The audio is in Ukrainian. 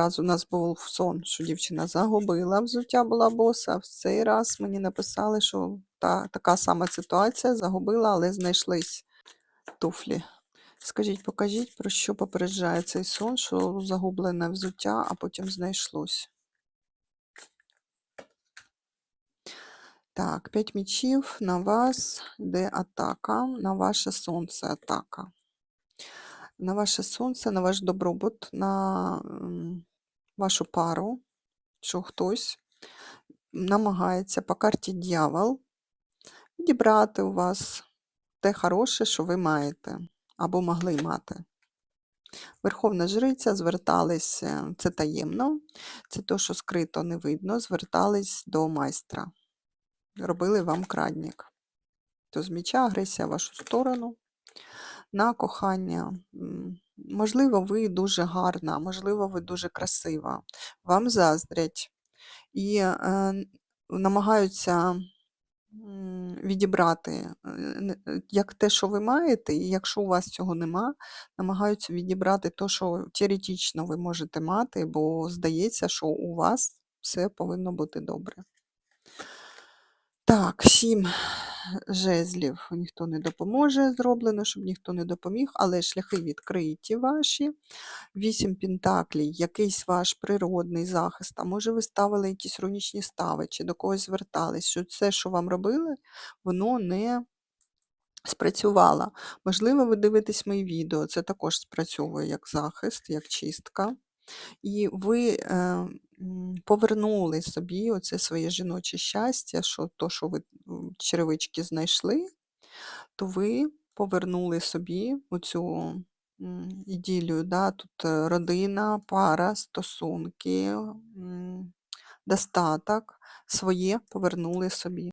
раз у нас був сон, що дівчина загубила взуття була боса. В цей раз мені написали, що та, така сама ситуація загубила, але знайшлись туфлі. Скажіть, покажіть, про що попереджає цей сон, що загублене взуття, а потім знайшлось. Так, п'ять мічів на вас йде атака, на ваше сонце атака. На ваше сонце, на ваш добробут, на вашу пару, що хтось намагається по карті дьявол відібрати у вас те хороше, що ви маєте або могли мати. Верховна жриця звертались, це таємно, це то, що скрито не видно, звертались до майстра. Робили вам крадник. То з міча агресія в вашу сторону. На кохання. Можливо, ви дуже гарна, можливо, ви дуже красива. Вам заздрять і е, намагаються відібрати е, як те, що ви маєте, і якщо у вас цього нема, намагаються відібрати те, що теоретично ви можете мати, бо здається, що у вас все повинно бути добре. Так, сім жезлів ніхто не допоможе, зроблено, щоб ніхто не допоміг, але шляхи відкриті ваші. Вісім пентаклей, якийсь ваш природний захист, а може ви ставили якісь рунічні стави, чи до когось звертались, що все, що вам робили, воно не спрацювало. Можливо, ви дивитесь мої відео, це також спрацьовує як захист, як чистка. І ви е, повернули собі оце своє жіноче щастя, що то, що ви черевички знайшли, то ви повернули собі оцю іділію. Да? Тут е, родина, пара, стосунки, достаток своє повернули собі.